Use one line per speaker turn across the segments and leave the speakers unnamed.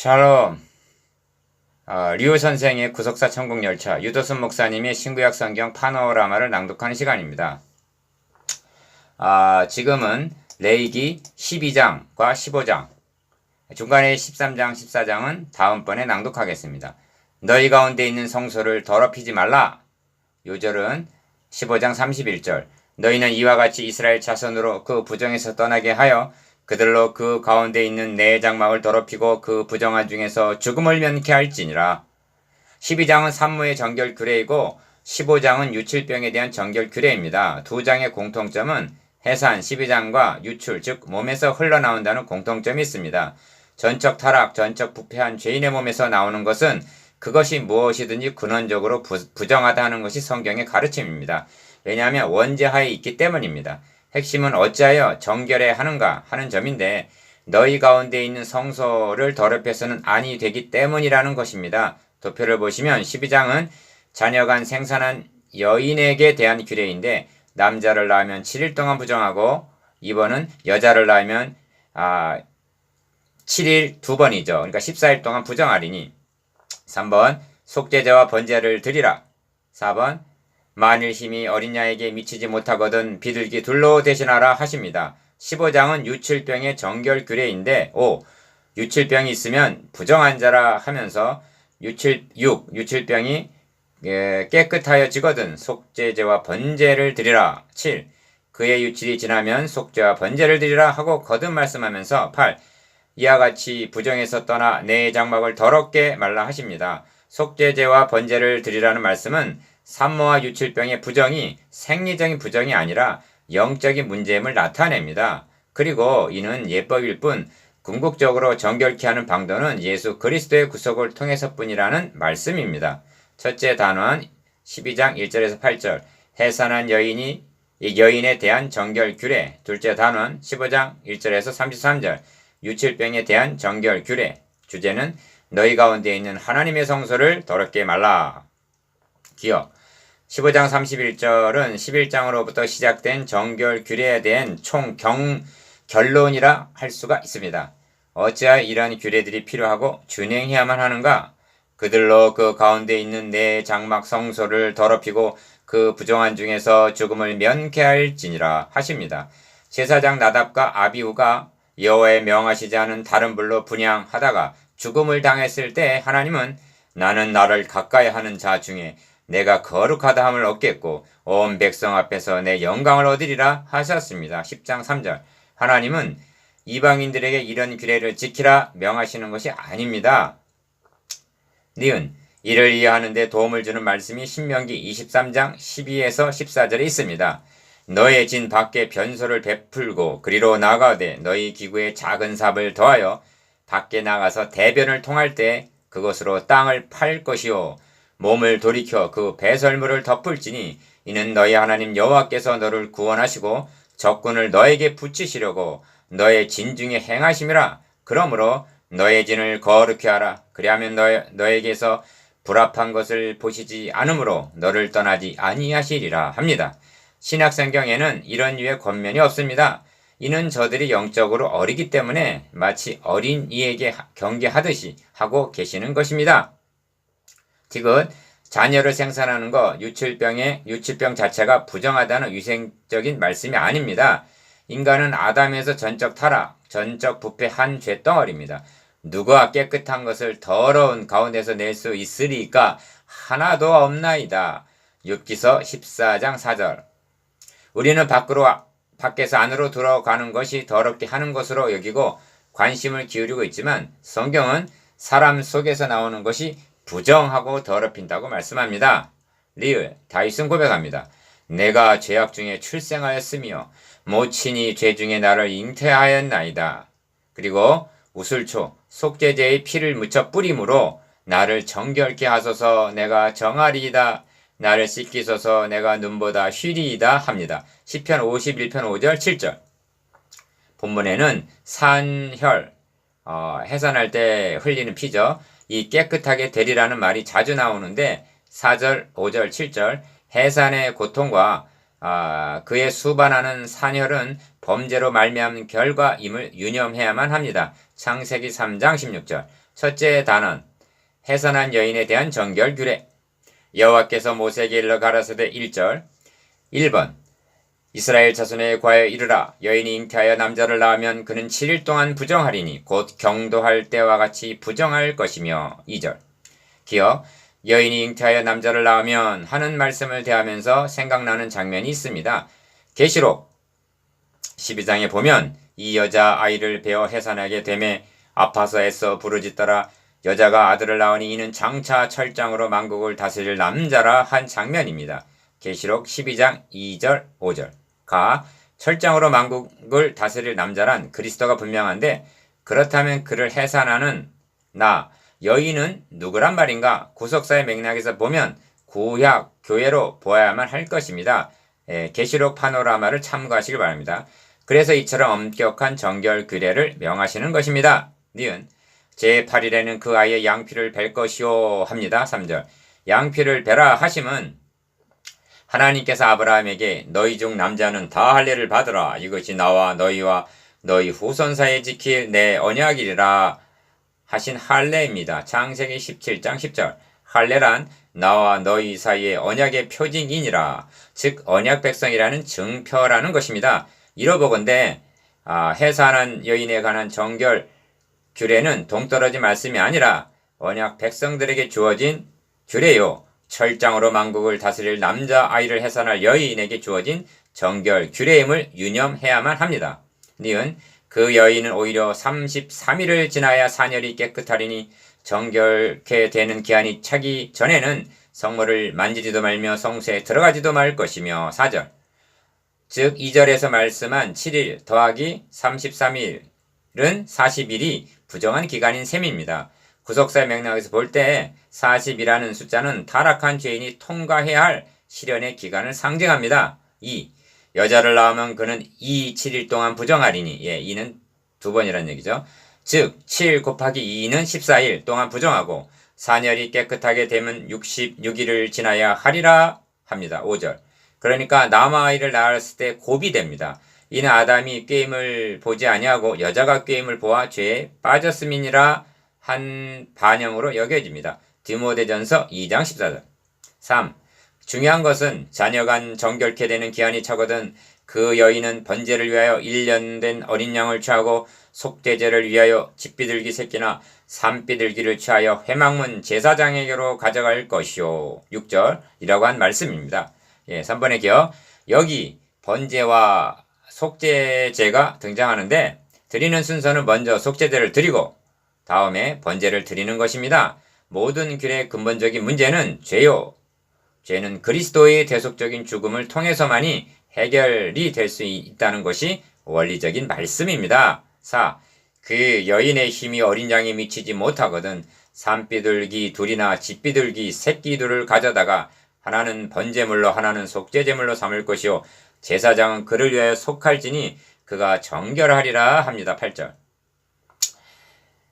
샬롬. 어, 류 선생의 구속사 천국 열차 유도순 목사님의 신구약 성경 파노라마를 낭독하는 시간입니다. 아, 지금은 레이기 12장과 15장, 중간에 13장, 14장은 다음번에 낭독하겠습니다. 너희 가운데 있는 성소를 더럽히지 말라. 요절은 15장 31절. 너희는 이와 같이 이스라엘 자손으로 그 부정에서 떠나게 하여 그들로 그 가운데 있는 내 장막을 더럽히고 그 부정한 중에서 죽음을 면케 할지니라. 12장은 산무의 정결 규례이고 15장은 유칠병에 대한 정결 규례입니다. 두 장의 공통점은 해산 12장과 유출 즉 몸에서 흘러나온다는 공통점이 있습니다. 전적 타락, 전적 부패한 죄인의 몸에서 나오는 것은 그것이 무엇이든지 근원적으로 부, 부정하다 하는 것이 성경의 가르침입니다. 왜냐하면 원죄하에 있기 때문입니다. 핵심은 어찌하여 정결해 하는가 하는 점인데 너희 가운데 있는 성소를 더럽혀서는 아니 되기 때문이라는 것입니다. 도표를 보시면 12장은 자녀 간 생산한 여인에게 대한 규례인데 남자를 낳으면 7일 동안 부정하고 2번은 여자를 낳으면 아 7일 두 번이죠. 그러니까 14일 동안 부정하리니 3번 속죄제와 번제를 드리라. 4번 만일 힘이 어린 양에게 미치지 못하거든 비둘기 둘로 대신하라 하십니다. 15장은 유칠병의 정결 규례인데 5. 유칠병이 있으면 부정한 자라 하면서 유칠 6. 유칠병이 예, 깨끗하여 지거든 속죄제와 번제를 드리라. 7. 그의 유칠이 지나면 속죄와 번제를 드리라 하고 거듭 말씀하면서 8. 이와 같이 부정에서 떠나 내 장막을 더럽게 말라 하십니다. 속죄제와 번제를 드리라는 말씀은 산모와 유칠병의 부정이 생리적인 부정이 아니라 영적인 문제임을 나타냅니다. 그리고 이는 예법일 뿐 궁극적으로 정결케 하는 방도는 예수 그리스도의 구속을 통해서뿐이라는 말씀입니다. 첫째 단원 12장 1절에서 8절. 해산한 여인이 이 여인에 대한 정결 규례. 둘째 단원 15장 1절에서 33절. 유칠병에 대한 정결 규례. 주제는 너희 가운데 있는 하나님의 성소를 더럽게 말라 기억 15장 31절은 11장으로부터 시작된 정결 규례에 대한 총 경, 결론이라 할 수가 있습니다. 어찌하여 이러한 규례들이 필요하고 준행해야만 하는가? 그들로 그 가운데 있는 내 장막 성소를 더럽히고 그 부정한 중에서 죽음을 면케할지니라 하십니다. 제사장 나답과 아비우가 여호와의 명하시지 않은 다른 불로 분양하다가 죽음을 당했을 때 하나님은 나는 나를 가까이 하는 자 중에 내가 거룩하다 함을 얻겠고 온 백성 앞에서 내 영광을 얻으리라 하셨습니다. 10장 3절 하나님은 이방인들에게 이런 규례를 지키라 명하시는 것이 아닙니다. 니은 이를 이해하는데 도움을 주는 말씀이 신명기 23장 12에서 14절에 있습니다. 너의 진 밖에 변소를 베풀고 그리로 나가되 너희 기구에 작은 삽을 더하여 밖에 나가서 대변을 통할 때 그것으로 땅을 팔 것이요 몸을 돌이켜 그 배설물을 덮을지니 이는 너희 하나님 여호와께서 너를 구원하시고 적군을 너에게 붙이시려고 너의 진 중에 행하심이라 그러므로 너의 진을 거룩히 하라 그리하면 너, 너에게서 불합한 것을 보시지 않으므로 너를 떠나지 아니하시리라 합니다. 신약성경에는 이런 유의 권면이 없습니다. 이는 저들이 영적으로 어리기 때문에 마치 어린 이에게 경계하듯이 하고 계시는 것입니다. 지금 자녀를 생산하는 것, 유칠병의 유칠병 자체가 부정하다는 위생적인 말씀이 아닙니다. 인간은 아담에서 전적 타락, 전적 부패 한 죄덩어리입니다. 누가 깨끗한 것을 더러운 가운데서 낼 수 있으리까 하나도 없나이다. 욥기서 14장 4절. 우리는 밖으로 밖에서 안으로 들어가는 것이 더럽게 하는 것으로 여기고 관심을 기울이고 있지만 성경은 사람 속에서 나오는 것이 부정하고 더럽힌다고 말씀합니다. 리을 다윗은 고백합니다. 내가 죄악 중에 출생하였으며 모친이 죄 중에 나를 잉태하였나이다. 그리고 우슬초 속죄제의 피를 묻혀 뿌림으로 나를 정결케 하소서 내가 정하리이다. 나를 씻기소서 내가 눈보다 쉬리이다 합니다. 10편 51편 5절 7절 본문에는 산혈 어, 해산할 때 흘리는 피죠. 이 깨끗하게 되리라는 말이 자주 나오는데 4절, 5절, 7절 해산의 고통과 아, 그의 수반하는 산혈은 범죄로 말미암은 결과임을 유념해야만 합니다. 창세기 3장 16절. 첫째 단원 해산한 여인에 대한 정결 규례. 여호와께서 모세에게 일러 가라사대 1절. 1번 이스라엘 자손에 과여 이르라 여인이 잉태하여 남자를 낳으면 그는 7일 동안 부정하리니 곧 경도할 때와 같이 부정할 것이며 2절 기어 여인이 잉태하여 남자를 낳으면 하는 말씀을 대하면서 생각나는 장면이 있습니다. 계시록 12장에 보면 이 여자 아이를 베어 해산하게 되매 아파서 애써 부르짖더라 여자가 아들을 낳으니 이는 장차 철장으로 만국을 다스릴 남자라 한 장면입니다. 계시록 12장 2절 5절 가 철장으로 만국을 다스릴 남자란 그리스도가 분명한데 그렇다면 그를 해산하는 나 여인은 누구란 말인가 구속사의 맥락에서 보면 구약 교회로 보아야만 할 것입니다. 예, 계시록 파노라마를 참고하시길 바랍니다. 그래서 이처럼 엄격한 정결 규례를 명하시는 것입니다. 니은 제8일에는 그 아이의 양피를 벨 것이요 합니다. 3절 양피를 베라 하심은 하나님께서 아브라함에게 너희 중 남자는 다 할례를 받으라 이것이 나와 너희와 너희 후손 사이에 지킬 내 언약이리라 하신 할례입니다. 창세기 17장 10절 할례란 나와 너희 사이의 언약의 표징이니라 즉 언약 백성이라는 증표라는 것입니다. 이러보건대 아, 해산한 여인에 관한 정결 규례는 동떨어진 말씀이 아니라 언약 백성들에게 주어진 규례요. 철장으로 만국을 다스릴 남자 아이를 해산할 여인에게 주어진 정결 규례임을 유념해야만 합니다. 니은 그 여인은 오히려 33일을 지나야 사녀리 깨끗하리니 정결케 되는 기한이 차기 전에는 성물을 만지지도 말며 성수에 들어가지도 말 것이며 4절 즉 2절에서 말씀한 7일 더하기 33일은 40일이 부정한 기간인 셈입니다. 구속사의 맥락에서 볼 때 40이라는 숫자는 타락한 죄인이 통과해야 할 실현의 기간을 상징합니다. 2. 여자를 낳으면 그는 2, 7일 동안 부정하리니 예, 2는 두 번이라는 얘기죠. 즉, 7 곱하기 2는 14일 동안 부정하고 사녀리 깨끗하게 되면 66일을 지나야 하리라 합니다. 5절. 그러니까 남아아이를 낳았을 때 고비 됩니다. 이는 아담이 게임을 보지 아니하고 여자가 게임을 보아 죄에 빠졌음이니라 한 반영으로 여겨집니다. 디모데전서 2장 14절. 3. 중요한 것은 자녀 간 정결케 되는 기한이 차거든 그 여인은 번제를 위하여 1년 된 어린 양을 취하고 속죄제를 위하여 집비둘기 새끼나 산비둘기를 취하여 회망문 제사장에게로 가져갈 것이요. 6절이라고 한 말씀입니다. 예, 3번의 기어 여기 번제와 속죄제가 등장하는데 드리는 순서는 먼저 속죄제를 드리고 다음에 번제를 드리는 것입니다. 모든 규례의 근본적인 문제는 죄요. 죄는 그리스도의 대속적인 죽음을 통해서만이 해결이 될 수 있다는 것이 원리적인 말씀입니다. 4. 그 여인의 힘이 어린 양에 미치지 못하거든 산비둘기 둘이나 집비둘기 새끼 둘을 가져다가 하나는 번제물로 하나는 속죄제물로 삼을 것이요 제사장은 그를 위하여 속할지니 그가 정결하리라 합니다. 8절.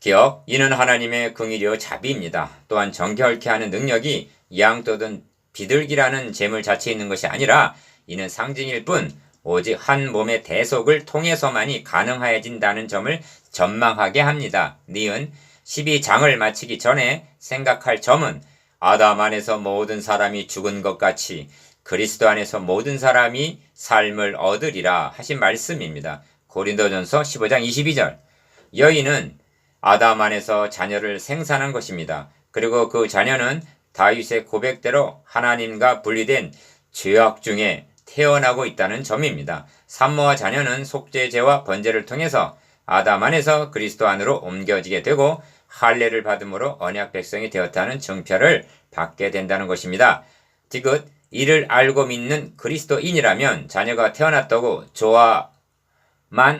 기억 이는 하나님의 긍일이요 자비입니다. 또한 정결케 하는 능력이 양 또는 비둘기라는 재물 자체에 있는 것이 아니라 이는 상징일 뿐 오직 한 몸의 대속을 통해서만이 가능하여진다는 점을 전망하게 합니다. 니은 12장을 마치기 전에 생각할 점은 아담 안에서 모든 사람이 죽은 것 같이 그리스도 안에서 모든 사람이 삶을 얻으리라 하신 말씀입니다. 고린도전서 15장 22절. 여인은 아담 안에서 자녀를 생산한 것입니다. 그리고 그 자녀는 다윗의 고백대로 하나님과 분리된 죄악 중에 태어나고 있다는 점입니다. 산모와 자녀는 속죄제와 번제를 통해서 아담 안에서 그리스도 안으로 옮겨지게 되고 할례를 받음으로 언약 백성이 되었다는 증표를 받게 된다는 것입니다. 디귿 이를 알고 믿는 그리스도인이라면 자녀가 태어났다고 좋아만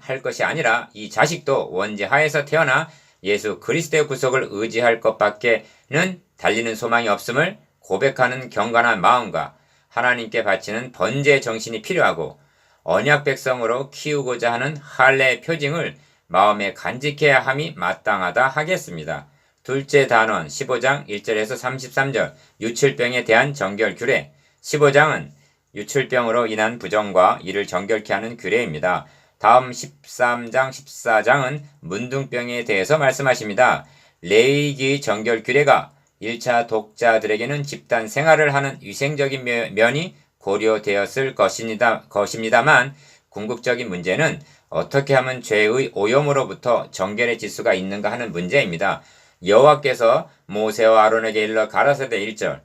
할 것이 아니라 이 자식도 원죄 하에서 태어나 예수 그리스도의 구속을 의지할 것밖에는 달리는 소망이 없음을 고백하는 경건한 마음과 하나님께 바치는 번제 정신이 필요하고 언약 백성으로 키우고자 하는 할례 표징을 마음에 간직해야 함이 마땅하다 하겠습니다. 둘째 단원 15장 1절에서 33절 유출병에 대한 정결 규례 15장은 유출병으로 인한 부정과 이를 정결케 하는 규례입니다. 다음 13장 14장은 문둥병에 대해서 말씀하십니다. 레이기 정결 규례가 1차 독자들에게는 집단 생활을 하는 위생적인 며- 면이 고려되었을 것입니다, 것입니다만 궁극적인 문제는 어떻게 하면 죄의 오염으로부터 정결해질 수가 있는가 하는 문제입니다. 여호와께서 모세와 아론에게 일러 가라사대 1절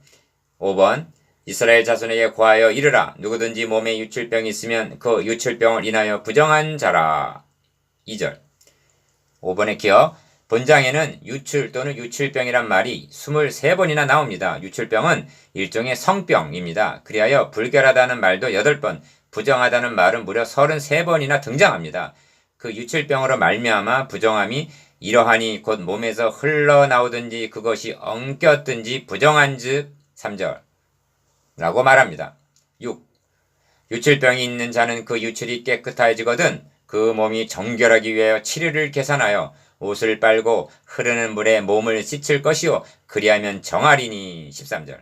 5번 이스라엘 자손에게 고하여 이르라 누구든지 몸에 유출병이 있으면 그 유출병을 인하여 부정한 자라 2절 5번의 기억 본장에는 유출 또는 유출병이란 말이 23번이나 나옵니다. 유출병은 일종의 성병입니다. 그리하여 불결하다는 말도 8번, 부정하다는 말은 무려 33번이나 등장합니다. 그 유출병으로 말미암아 부정함이 이러하니 곧 몸에서 흘러나오든지 그것이 엉켰든지 부정한즉 3절 라고 말합니다. 6. 유출병이 있는 자는 그 유출이 깨끗해지거든 그 몸이 정결하기 위하여 7일을 계산하여 옷을 빨고 흐르는 물에 몸을 씻을 것이요 그리하면 정하리니 13절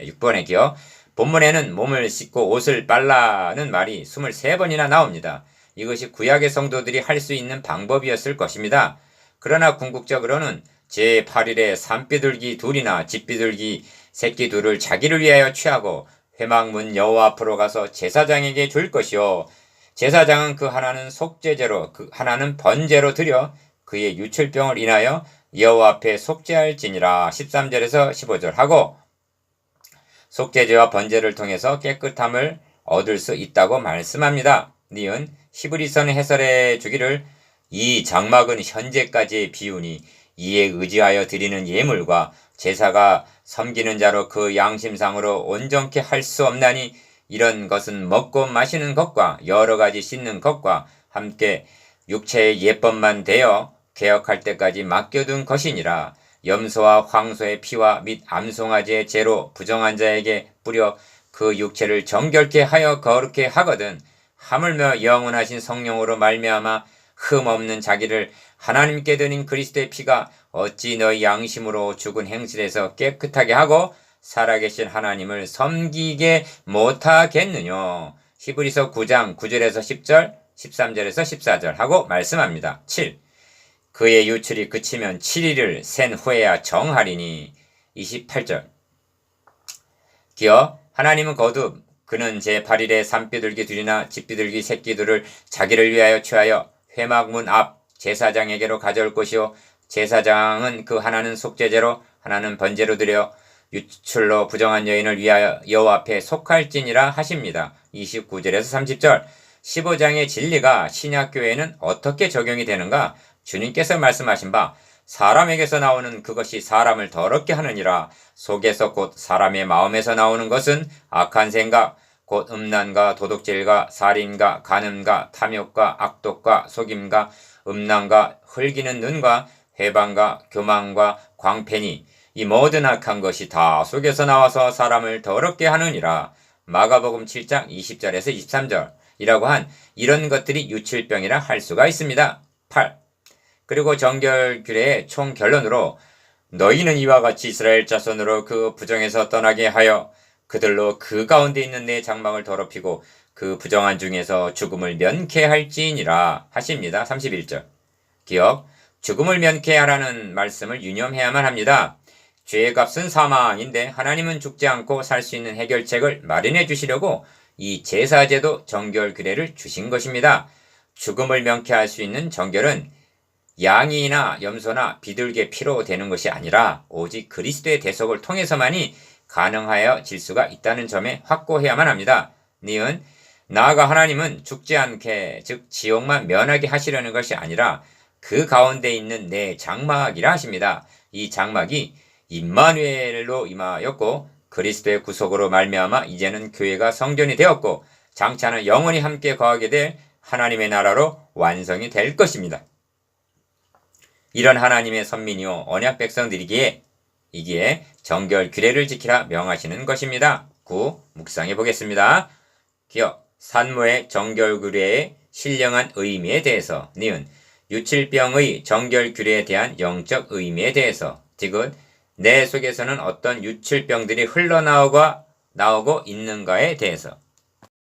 6번의 기억 본문에는 몸을 씻고 옷을 빨라는 말이 23번이나 나옵니다. 이것이 구약의 성도들이 할 수 있는 방법이었을 것입니다. 그러나 궁극적으로는 제8일에 산비둘기 둘이나 집비둘기 새끼 둘을 자기를 위하여 취하고 회막문 여호와 앞으로 가서 제사장에게 줄 것이요 제사장은 그 하나는 속죄제로 그 하나는 번제로 드려 그의 유출병을 인하여 여호와 앞에 속죄할지니라 13절에서 15절 하고 속죄제와 번제를 통해서 깨끗함을 얻을 수 있다고 말씀합니다. 니은 히브리서는 해설해 주기를 이 장막은 현재까지의 비유니 이에 의지하여 드리는 예물과 제사가 섬기는 자로 그 양심상으로 온전케 할 수 없나니 이런 것은 먹고 마시는 것과 여러 가지 씻는 것과 함께 육체의 예법만 되어 개혁할 때까지 맡겨둔 것이니라. 염소와 황소의 피와 및 암송아지의 재로 부정한 자에게 뿌려 그 육체를 정결케 하여 거룩케 하거든 하물며 영원하신 성령으로 말미암아 흠 없는 자기를 하나님께 드린 그리스도의 피가 어찌 너희 양심으로 죽은 행실에서 깨끗하게 하고 살아계신 하나님을 섬기게 못하겠느냐. 히브리서 9장 9절에서 10절, 13절에서 14절 하고 말씀합니다. 7. 그의 유출이 그치면 7일을 센 후에야 정하리니 28절. 기어 하나님은 거듭 그는 제 8일에 산비둘기 둘이나 집비둘기 새끼들을 자기를 위하여 취하여 회막문 앞 제사장에게로 가져올 것이요 제사장은 그 하나는 속죄제로 하나는 번제로 드려 유출로 부정한 여인을 위하여 여호와 앞에 속할지니라 하십니다. 29절에서 30절 15장의 진리가 신약교회에는 어떻게 적용이 되는가? 주님께서 말씀하신 바 사람에게서 나오는 그것이 사람을 더럽게 하느니라 속에서 곧 사람의 마음에서 나오는 것은 악한 생각 곧 음란과 도둑질과 살인과 간음과 탐욕과 악독과 속임과 음란과 흘기는 눈과 회방과 교만과 광패니 이 모든 악한 것이 다 속에서 나와서 사람을 더럽게 하느니라 마가복음 7장 20절에서 23절 이라고 한 이런 것들이 유출병이라 할 수가 있습니다. 8. 그리고 정결규례의 총 결론으로 너희는 이와 같이 이스라엘 자손으로 그 부정에서 떠나게 하여 그들로 그 가운데 있는 내 장막을 더럽히고 그 부정한 중에서 죽음을 면케할지니라 하십니다. 31절. 기억, 죽음을 면케하라는 말씀을 유념해야만 합니다. 죄의 값은 사망인데 하나님은 죽지 않고 살 수 있는 해결책을 마련해 주시려고 이 제사제도 정결 규례를 주신 것입니다. 죽음을 명쾌할 수 있는 정결은 양이나 염소나 비둘기의 피로 되는 것이 아니라 오직 그리스도의 대속을 통해서만이 가능하여 질 수가 있다는 점에 확고해야만 합니다. 니은 나아가 하나님은 죽지 않게 즉 지옥만 면하게 하시려는 것이 아니라 그 가운데 있는 내 장막이라 하십니다. 이 장막이 임마누엘로 임하였고 그리스도의 구속으로 말미암아 이제는 교회가 성전이 되었고 장차는 영원히 함께 거하게 될 하나님의 나라로 완성이 될 것입니다. 이런 하나님의 선민이요 언약 백성들이기에 이기에 정결 규례를 지키라 명하시는 것입니다. 9. 묵상해 보겠습니다. 기억 산모의 정결 규례의 신령한 의미에 대해서 니은 유칠병의 정결 규례에 대한 영적 의미에 대해서 디귿 내 속에서는 어떤 유출병들이 흘러나오고 나오고 있는가에 대해서